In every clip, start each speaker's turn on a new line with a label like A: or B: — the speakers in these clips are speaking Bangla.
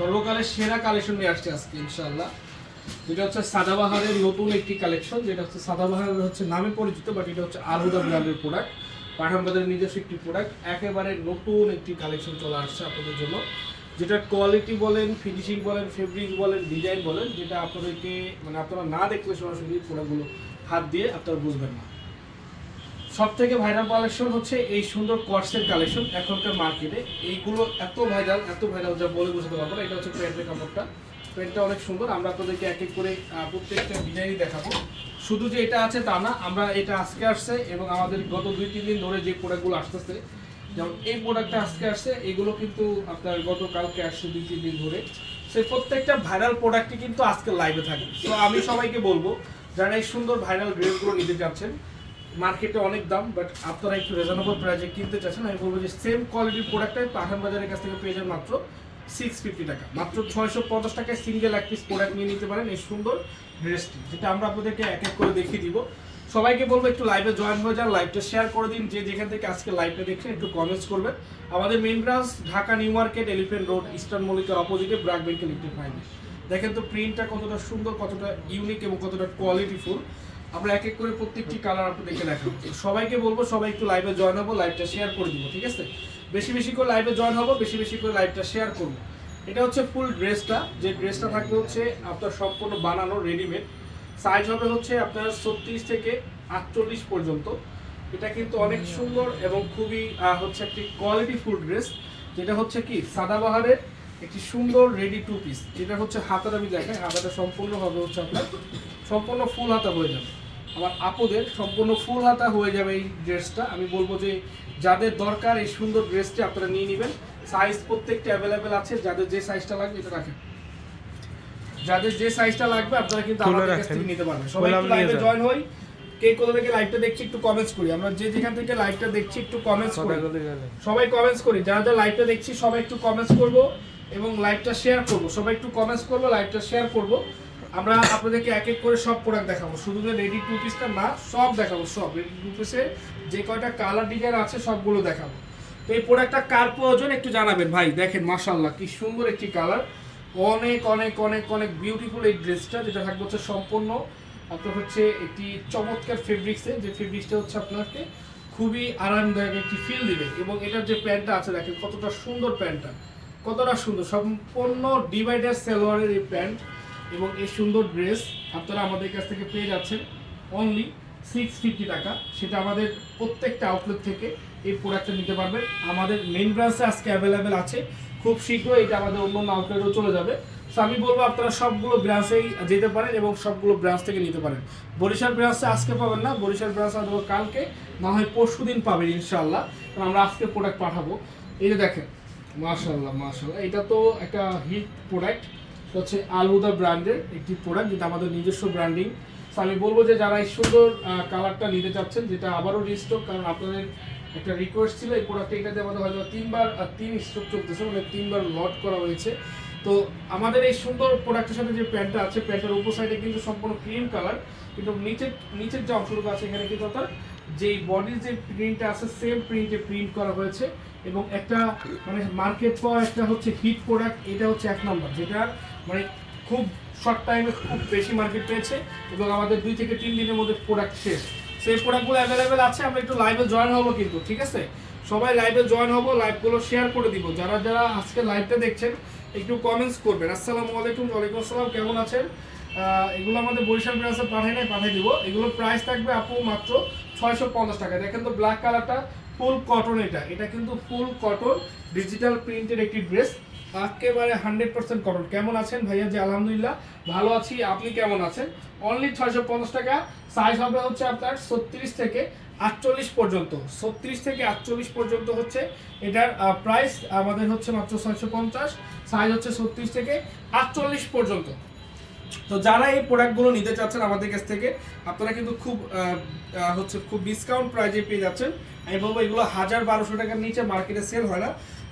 A: সর্বকালের সেরা কালেকশন নিয়ে আসছে আজকে, ইনশাআল্লাহ। যেটা হচ্ছে সাদাবাহারের নতুন একটি কালেকশন যেটা হচ্ছে সাদাবাহার হচ্ছে নামে পরিচিত বাট এটা হচ্ছে আলহুদা ব্র্যান্ডের প্রোডাক্ট পাঠান বাজারের নিজস্ব একটি প্রোডাক্ট একেবারে নতুন একটি কালেকশন চলে আসছে আপনাদের জন্য। যেটা কোয়ালিটি বলেন ফিনিশিং বলেন ফেব্রিক বলেন ডিজাইন বলেন, যেটা আপনাদেরকে মানে আপনারা না দেখলে সরাসরি প্রোডাক্টগুলো হাত দিয়ে আপনারা বুঝবেন না। সব থেকে ভাইরাল কালেকশন হচ্ছে এই সুন্দর কর্সের কালেকশন এখনকার মার্কেটে এইগুলো এত ভাইরাল এত ভাইরাল যা বলে বোঝাতে পারব না, এটা হচ্ছে প্যান্টের কাপড়টা। প্যান্টটা অনেক সুন্দর, আমরা আপনাদেরকে এক এক করে প্রত্যেকটা ডিজাইনই দেখাবো। শুধু যে এটা আছে তা না, আমরা এটা আজকে আসছে এবং আমাদের গত দুই, তিন দিন ধরে যে প্রোডাক্টগুলো আসতেছে, যেমন এই প্রোডাক্টটা আজকে আসছে, এগুলো কিন্তু আপনার গতকালকে আসছে দুই, তিন দিন ধরে। সেই প্রত্যেকটা ভাইরাল প্রোডাক্টই কিন্তু আজকে লাইভে থাকবে। তো আমি সবাইকে বলব, যারা এই সুন্দর ভাইরাল ড্রেসগুলো নিতে চাচ্ছেন মার্কেটে অনেক দাম বাট আপনারা একটু রিজনেবল প্রাইসে কিনতে চাচ্ছেন, আমি বলব যে সেম কোয়ালিটির প্রোডাক্টটাই পাঠান বাজারের কাছ থেকে পেয়ে যান মাত্র সিক্স ফিফটি টাকা। মাত্র ছয়শো পঞ্চাশ টাকায় সিঙ্গেল এক পিস প্রোডাক্ট নিয়ে নিতে পারেন এই সুন্দর ড্রেসটি যেটা আমরা আপনাদেরকে এক এক করে দেখিয়ে দিব। সবাইকে বলব একটু লাইভে জয়েন হয়ে যান লাইভটা শেয়ার করে দিন, যে যেখান থেকে আজকে লাইভটা দেখছেন, একটু কমেন্টস করবেন। আমাদের main branch Dhaka New Market Elephant Road Eastern মল্লিকার অপোজিটে ব্রাক ব্যাংক ইলেকট্রিক ফাইন্যান্স দেখেন তো প্রিন্টটা কতটা সুন্দর, কতটা ইউনিক এবং কতটা কোয়ালিটিফুল আমরা এক এক করে প্রত্যেকটি কালার আপনাদেরকে দেখাবো। সবাইকে বলব সবাই একটু লাইভে জয়েন হব লাইভটা শেয়ার করে দিব ঠিক আছে? বেশি বেশি করে লাইভে জয়েন হব বেশি বেশি করে লাইভটা শেয়ার করব। এটা হচ্ছে ফুল ড্রেসটা যে ড্রেসটা থাকবে হচ্ছে আপনার সম্পূর্ণ বানানো রেডিমেড সাইজ হবে হচ্ছে আপনার ছত্রিশ থেকে আটচল্লিশ পর্যন্ত। এটা কিন্তু অনেক সুন্দর এবং খুবই হচ্ছে একটি কোয়ালিটি ফুল ড্রেস যেটা হচ্ছে কি সাদাবাহারের একটি সুন্দর রেডি টু পিস যেটা হচ্ছে হাতার আমি দেখাই হাতাটা সম্পূর্ণ হবে হচ্ছে আপনার সম্পূর্ণ ফুল হাতা হয়ে যাবে। আমার আপুদের সম্পূর্ণ ফুল হাতা হয়ে যাবে এই ড্রেসটা। আমি বলব যে যাদের দরকার এই সুন্দর ড্রেসটি আপনারা নিয়ে নেবেন। সাইজ প্রত্যেকটা অ্যাভেলেবেল আছে। যাদের যে সাইজটা লাগবে এটা রাখেন। যাদের যে সাইজটা লাগবে আপনারা কিন্তু আমাদের কাছ থেকে নিতে পারবেন। সবাই একটু লাইভে জয়েন হই। কে কোথা থেকে লাইভটা দেখছি একটু কমেন্টস করি। আমরা যে যেখান থেকে লাইভটা দেখছি একটু কমেন্টস করি। সবাই কমেন্টস করি। যারা যারা লাইভটা দেখছি সবাই একটু কমেন্টস করব এবং লাইভটা শেয়ার করব। সবাই একটু কমেন্টস করব লাইভটা শেয়ার করব। আমরা আপনাদেরকে এক এক করে সব প্রোডাক্ট দেখাবো। শুধু যে রেডি টু পিসটা না, সব দেখাবো, সব। রেডি টু পিসের যে কয়টা কালার ডিজাইন আছে, সবগুলো দেখাবো। তো এই প্রোডাক্টটা কার প্রয়োজন একটু জানাবেন ভাই। দেখেন মাশাল্লাহ কি সুন্দর একটি কালার অনেক অনেক অনেক অনেক বিউটিফুল এই ড্রেসটা যেটা থাকবে হচ্ছে সম্পূর্ণ আপনার হচ্ছে একটি চমৎকার ফেব্রিক্সে যে ফেব্রিক্সটা হচ্ছে আপনাকে খুবই আরামদায়ক একটি ফিল দিবে। এবং এটার যে প্যান্টটা আছে, দেখেন কতটা সুন্দর প্যান্টটা। কতটা সুন্দর। সম্পূর্ণ ডিভাইডার সেলোয়ারের এই প্যান্ট। এবং এই সুন্দর ড্রেস আপনারা আমাদের কাছ থেকে পেয়ে যাচ্ছেন অনলি সিক্স ফিফটি টাকা। সেটা আমাদের প্রত্যেকটা আউটলেট থেকে এই প্রোডাক্টটা নিতে পারবেন। আমাদের মেন ব্রাঞ্চে আজকে অ্যাভেলেবেল আছে। খুব শীঘ্রই এটা আমাদের অন্য আউটলেটও চলে যাবে। সো আমি বলব আপনারা সবগুলো ব্রাঞ্চেই যেতে পারেন এবং সবগুলো ব্রাঞ্চ থেকে নিতে পারেন। বরিশাল ব্রাঞ্চে আজকে পাবেন না। বরিশাল ব্রাঞ্চ অথবা কালকে, না হয় পরশু দিন পাবেন ইনশাল্লাহ কারণ আমরা আজকে প্রোডাক্ট পাঠাবো। এই যে দেখেন মাশাল্লাহ মাশাল্লাহ এটা তো একটা হিট প্রোডাক্ট হচ্ছে আলহুদা ব্র্যান্ডের একটি প্রোডাক্ট যেটা আমাদের নিজস্ব ব্র্যান্ডিং তো আমি বলব যে যারা এই সুন্দর কালারটা নিতে চাচ্ছেন, যেটা আবারও রিস্টক কারণ আপনাদের একটা রিকোয়েস্ট ছিল, এই প্রোডাক্টটা এটাতে আমাদের হয়তো তিনবার তিন স্টক চলতেছে মানে তিনবার লট করা হয়েছে। তো আমাদের এই সুন্দর প্রোডাক্টের সাথে যে প্যান্টটা আছে, প্যান্টের উপর সাইডে কিন্তু সম্পূর্ণ ক্রিম কালার কিন্তু নিচের নিচের যে অংশটুকু আছে এখানে কিন্তু আপনার যেই বডির যে প্রিন্টটা আছে সেম প্রিন্টে প্রিন্ট করা হয়েছে এবং একটা মানে মার্কেট পাওয়া একটা হচ্ছে হিট প্রোডাক্ট এটা হচ্ছে এক নম্বর যেটা মানে খুব শর্ট টাইমে খুব বেশি মার্কেট পেয়েছে এবং আমাদের দুই থেকে তিন দিনের মধ্যে প্রোডাক্ট শেষ। সেই প্রোডাক্টগুলো অ্যাভেলেবেল আছে, আমরা একটু লাইভে জয়েন হব কিন্তু, ঠিক আছে? সবাই লাইভে জয়েন হব লাইভগুলো শেয়ার করে দিব। যারা যারা আজকে লাইভটা দেখছেন একটু কমেন্টস করবেন। আসসালামু আলাইকুম, ওয়ালাইকুম আসসালাম, কেমন আছেন? এগুলো আমাদের বরিশাল ব্রাঞ্চে পাঠিয়ে নেয় পাঠিয়ে দিব। এগুলোর প্রাইস থাকবে আপু মাত্র ছয়শো পঞ্চাশ টাকা। দেখেন তো ব্ল্যাক কালারটা ফুল কটন এটা। এটা কিন্তু ফুল কটন ডিজিটাল প্রিন্টের একটি ড্রেস একেবারে হান্ড্রেড পার্সেন্ট কটন কেমন আছেন ভাইয়া? জি, আলহামদুলিল্লাহ, ভালো আছি। আপনি কেমন আছেন? অনলি ছয়শো পঞ্চাশ টাকা। সাইজ হবে হচ্ছে আপনার ছত্রিশ থেকে আটচল্লিশ পর্যন্ত, ছত্রিশ থেকে আটচল্লিশ পর্যন্ত হচ্ছে। এটার প্রাইস আমাদের হচ্ছে মাত্র ছয়শো পঞ্চাশ সাইজ হচ্ছে ছত্রিশ থেকে আটচল্লিশ পর্যন্ত। তো যারা এই প্রোডাক্টগুলো নিতে চাচ্ছেন আমাদের কাছ থেকে, আপনারা কিন্তু খুব হচ্ছে খুব ডিসকাউন্ট প্রাইজে পেয়ে যাচ্ছেন। আমি বলব এগুলো হাজার বারোশো টাকার নিচে মার্কেটে সেল হয় না।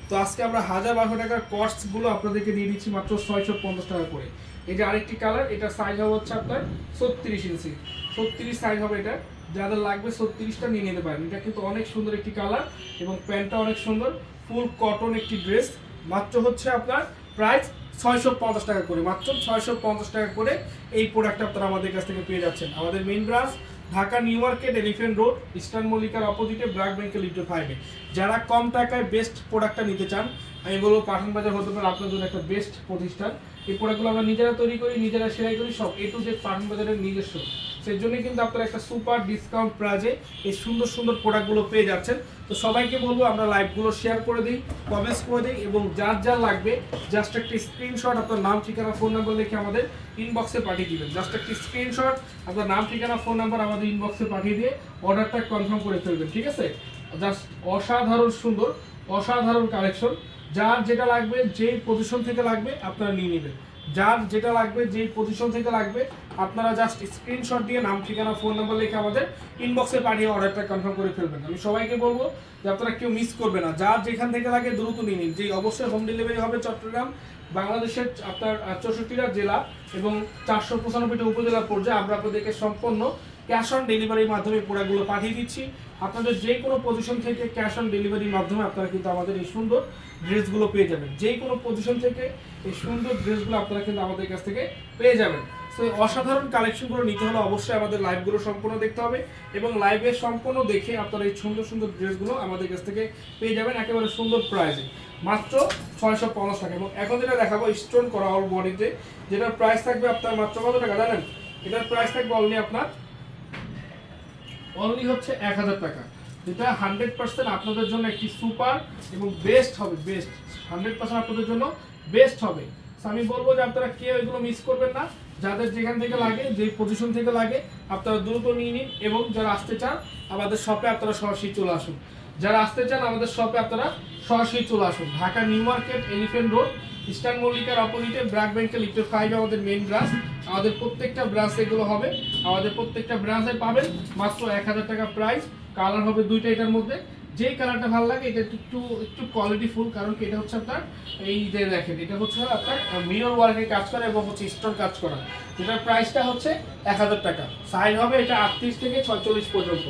A: তো আজকে আমরা হাজার বারোশো টাকার কস্টগুলো আপনাদেরকে দিয়ে দিচ্ছি মাত্র ছয়শো পঞ্চাশ টাকা করে। এই যে আরেকটি কালার এটা সাইজ হবে হচ্ছে আপনার ছত্রিশ ইঞ্চি ছত্রিশ সাইজ হবে এটা। যাদের লাগবে ছত্রিশটা নিয়ে নিতে পারেন। এটা কিন্তু অনেক সুন্দর একটি কালার এবং প্যান্টটা অনেক সুন্দর। ফুল কটন একটি ড্রেস মাত্র হচ্ছে আপনার প্রাইস ছয়শো পঞ্চাশ টাকা করে। মাত্র ছয়শো পঞ্চাশ টাকা করে এই প্রোডাক্ট আপনারা আমাদের কাছ থেকে পেয়ে যাচ্ছেন। আমাদের main branch Dhaka New Market Elephant Road Eastern মল্লিকার অপোজিটে ব্র্যাক ব্যাংকের লিটার ফাইভে যারা কম টাকায় বেস্ট প্রোডাক্টটা নিতে চান, আমি বলব পাঠান বাজার হতে পারে আপনার জন্য একটা বেস্ট প্রতিষ্ঠান। এই প্রোডাক্টগুলো আমরা নিজেরা তৈরি করি, নিজেরা সেলাই করি, সব এ টু জেড পাঠান বাজারের নিজস্ব। সেই জন্য কিন্তু আপনারা একটা সুপার ডিসকাউন্ট প্রাইজে এই সুন্দর সুন্দর প্রোডাক্টগুলো পেয়ে যাচ্ছেন। তো সবাইকে বলব, আমরা লাইভগুলো শেয়ার করে দিই কমেন্টস করে দিই এবং যার যার লাগবে জাস্ট একটি স্ক্রিনশট আপনার নাম, ঠিকানা ফোন নাম্বার লিখে আমাদের ইনবক্সে পাঠিয়ে দিবেন। জাস্ট একটি স্ক্রিনশট আপনার নাম, ঠিকানা ফোন নাম্বার আমাদের ইনবক্সে পাঠিয়ে দিয়ে অর্ডারটা কনফার্ম করে ফেলবেন, ঠিক আছে? জাস্ট অসাধারণ সুন্দর, অসাধারণ কালেকশন যার যেটা লাগবে, যেই পজিশন থেকে লাগবে, আপনারা নিয়ে নেবেন। যার যেটা লাগবে, যে পজিশন থেকে লাগবে, আপনারা জাস্ট স্ক্রিনশট দিয়ে নাম, ঠিকানা ফোন নাম্বার লিখে আমাদের ইনবক্সে পাঠিয়ে অর্ডারটা কনফার্ম করে ফেলবেন। আমি সবাইকে বলব যে আপনারা কেউ মিস করবে না। যার যেখান থেকে লাগে দ্রুত নিয়ে নিন। যে অবশ্যই হোম ডেলিভারি হবে চট্টগ্রাম, বাংলাদেশের আপনার চৌষট্টিটা জেলা এবং চারশো পঁচানব্বইটা উপজেলা পর্যায়ে আমরা আপনাদেরকে সম্পূর্ণ ক্যাশ অন ডেলিভারির মাধ্যমে প্রোডাক্টগুলো পাঠিয়ে দিচ্ছি। আপনাদের যে কোনো পজিশন থেকে ক্যাশ অন ডেলিভারির মাধ্যমে আপনারা কিন্তু আমাদের এই সুন্দর ড্রেসগুলো পেয়ে যাবেন। যে কোনো পজিশন থেকে এই সুন্দর ড্রেসগুলো আপনারা কিন্তু আমাদের কাছ থেকে পেয়ে যাবেন। তো এই অসাধারণ কালেকশনগুলো নিতে হলে অবশ্যই আমাদের লাইভগুলো সম্পূর্ণ দেখতে হবে এবং লাইভে সম্পূর্ণ দেখে আপনারা এই সুন্দর সুন্দর ড্রেসগুলো আমাদের কাছ থেকে পেয়ে যাবেন একেবারে সুন্দর প্রাইসে মাত্র ছয়শো পঞ্চাশ টাকা এবং এখন যেটা দেখাবো স্টোন করা অল বডিতে যেটার প্রাইস থাকবে আপনার মাত্র কত টাকা জানেন? এটার প্রাইস থাকবে অনলি আপনার অনলি হচ্ছে এক হাজার টাকা। যেটা হান্ড্রেড পার্সেন্ট আপনাদের জন্য একটি সুপার এবং বেস্ট হবে বেস্ট হান্ড্রেড পার্সেন্ট আপনাদের জন্য বেস্ট হবে। আমি বলব যে আপনারা কেউ এগুলো মিস করবেন না। যাদের যেখান থেকে লাগে, যে পজিশন থেকে লাগে, আপনারা দ্রুত নিয়ে নিন এবং যারা আসতে চান, আমাদের শপে আপনারা সরাসরি চলে আসুন। যারা আসতে চান, আমাদের শপে আপনারা সরাসরি চলে আসুন। Dhaka New Market Elephant Road, Eastern মল্লিকার অপোজিটে, ব্র্যাক ব্যাংকের লিফটের ফাইভ আমাদের মেন ব্রাঞ্চ আমাদের প্রত্যেকটা ব্রাঞ্চ এগুলো হবে। আমাদের প্রত্যেকটা ব্রাঞ্চে পাবেন মাত্র এক হাজার টাকা প্রাইস কালার হবে দুইটা এটার মধ্যে। যেই কালারটা ভালো লাগে, এটা একটু একটু কোয়ালিটি ফুল কারণ কি এটা হচ্ছে আপনার, এই যে দেখেন, এটা হচ্ছে আপনার মিরর ওয়ার্কে কাজ করা এবং হচ্ছে স্টোন কাজ করা। যেটার প্রাইসটা হচ্ছে এক হাজার টাকা। সাইজ হবে এটা আটত্রিশ থেকে ছয়চল্লিশ পর্যন্ত।